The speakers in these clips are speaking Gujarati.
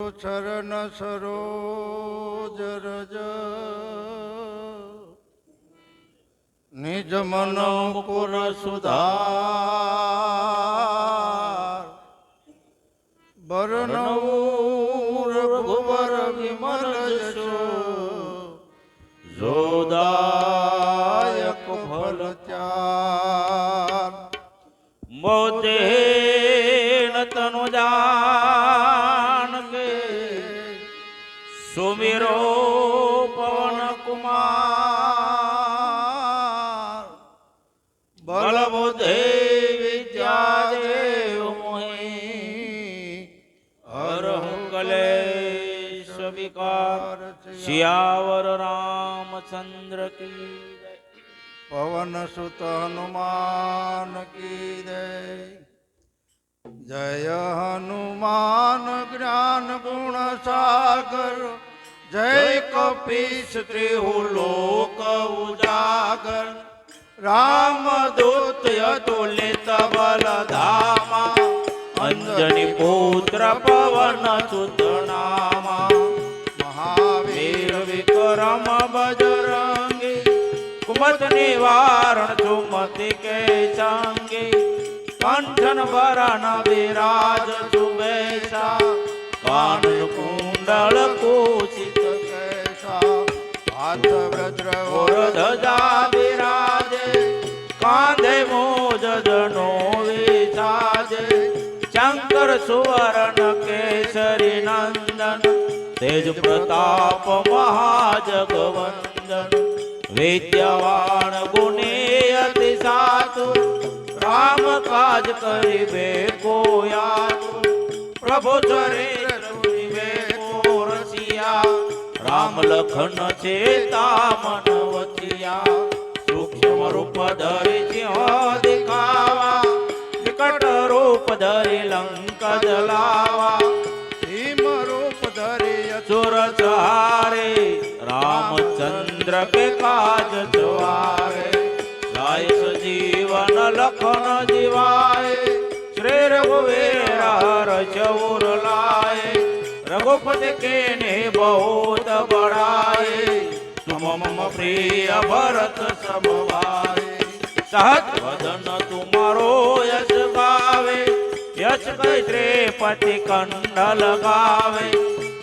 ચરણ સરોજ રજ. નિજ મન પુર સુધાર. બરનવું રઘુવર વિમલ જશો. જોદાયક ફલ ચાર મોતે તનુ જાન કે સુમિરો પવન કુમાર. બલબુદ્ધિ વિદ્યા દેવ મોહી હરહુ કલેશ વિકાર. શિયાવર રામચંદ્ર કી. પવન સુત હનુમાન કી દે જય હનુમાન જ્ઞાન ગુણ સાગર. જય કપીશ ત્રિહુ લોક ઉજાગર રામ દૂત અતુલિત બલધામા. અંજની પુત્ર પવન સુતનામા. મહાવીર વીર વિક્રમ બજરંગી. કુમત નિવારણ સુમતિ કે ચાંગી કંઠન વરણ વિરાજ સુબેશા કાન કુંડળ પૂજિત કેશા હાથ વ્રજ્ર ધજા વિરાજે કાંધે મોજ જનો વિસાજે. શંકર સુવર્ણ કેસરી નંદન તેજ પ્રતાપ મહાજગવંદન વિદ્યાવાન ગુણે અતિ સાતુ રામ કાજ કરીબે કોયા પ્રભુ ચરિત્ર રસિયા રામ લખન ચેતા મન વચિયા. સૂક્ષ્મ રૂપ ધરી સિંહ દેખાવા વિકટ રૂપ ધરી લંક જલાવા ભીમ રૂપ ધરી અચુર સહારે રામચંદ્ર કે કાજ જવારે. લાય સજીવન લખન જીવાય શ્રી રઘુવીર હર ચૌર લાય. રઘુપતિ કેને બહુત બળાય. તુમ મમ પ્રિય ભરત સમવાય. સહત વદન તુમારો યશ ગાવે. યશ કઈ ત્રેપતિ કંડ લગાવે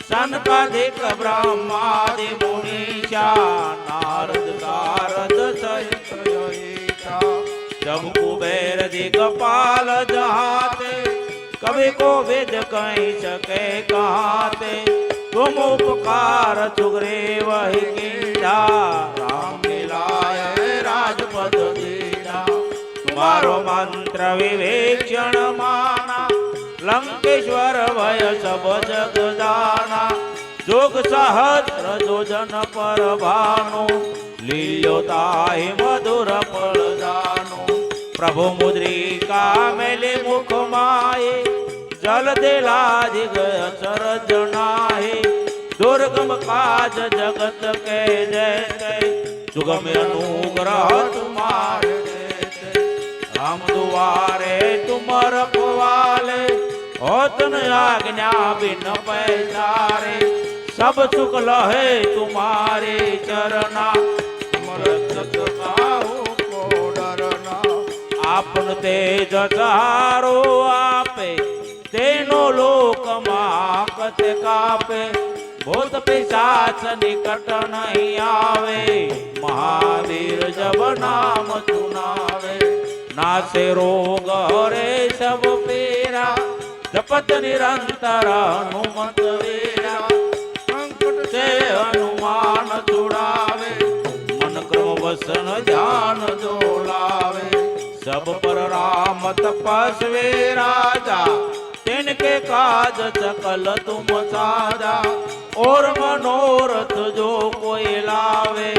સનકાધિક બ્રહ્માદિ મુનિશા નારદ નારદ સહિત જમ કુબેર દિગપાલ જહાત दिगपाल जहाते कवि को वेद कहीं सके कहाते तुम उपकार चुगरे वही कीजा राम मिलाय राजपद दीना तुम्हारो मंत्र विवेक्षण माना लंकेश्वर भय सब जग जाना जोग सहस्र जोजन पर भानु लील्यो ताहि मधुर फल जानु प्रभु मुद्रिका मेले मुख माये જલ દિલાધિક સરજનાહી દુર્ગમ કાજ જગત કે જય સુગમ અનુગ્રહ તુમાર રામ દુવારે તુમર પવાલે હોતન આજ્ઞા બિન પૈસારે. સબ સુખ લહે તુમારે ચરના આપણ તેજ સહારો આપે. કત કાપે, ભૂત પિશાચ નિકટ નહીં આવે. મહાવીર જબ નામ સુનાવે. નાસે રોગ હરે સબ પીરા, જપત નિરંતર હનુમત વીરા. સંકટ તે હનુમાન છુડાવે મન ક્રમ વસન ધ્યાન જોલાવે સબ પર રામ તપસ્વે રાજા जिनके काज चकल तुम सारा और मनोरथ जो कोई लावे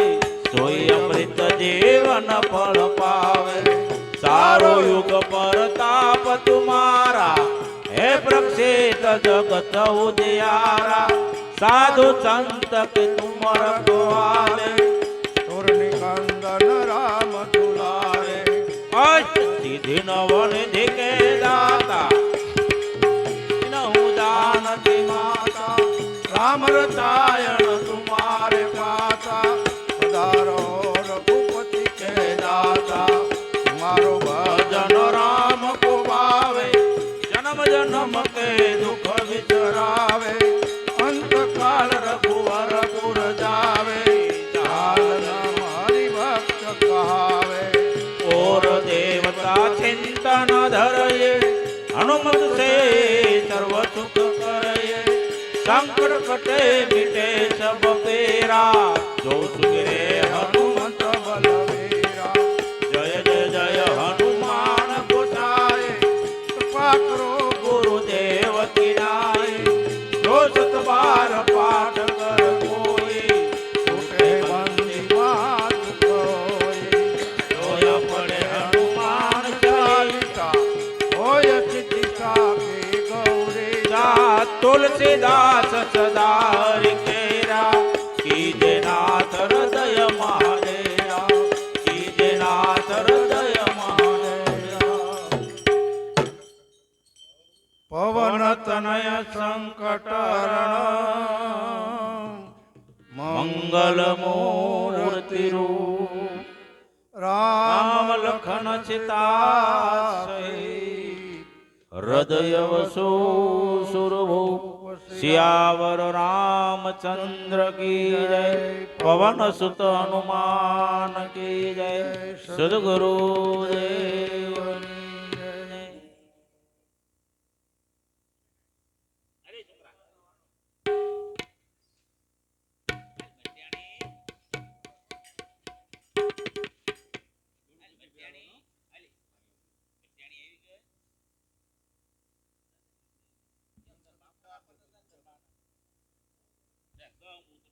सोई अमृत जीवन फल पावे सारो युग परताप तुम्हारा हे प्रक्षेत जगत उदियारा साधु संत के तुम रखवारे तुरनि कंदन राम दुलारे अष्ट सिद्धि नवन दिख રામ રચાયણ તુમારે સંકટ કટે મિટે સબ પેરા. જો સુગરે હનુમત બલવીરા જય જય જય હનુમાન ગોસાય કૃપા કરો ગુરુદેવ કિનાય જો સત બાર પાઠ કર કોઈ, છૂટે બંદી વાત કોઈ. જોય પડે હનુમાન ચાલિસા, હોય ચિતિકા કે ગૌરી. તુલસીદાસ મંગલ મૂર્તિ રામ લખન ચિતા હૃદય વસો સુરભો સિયાવર રામચંદ્ર કી જય પવન સુત હનુમાન કી જય સદગુરુ દેવ 两个五个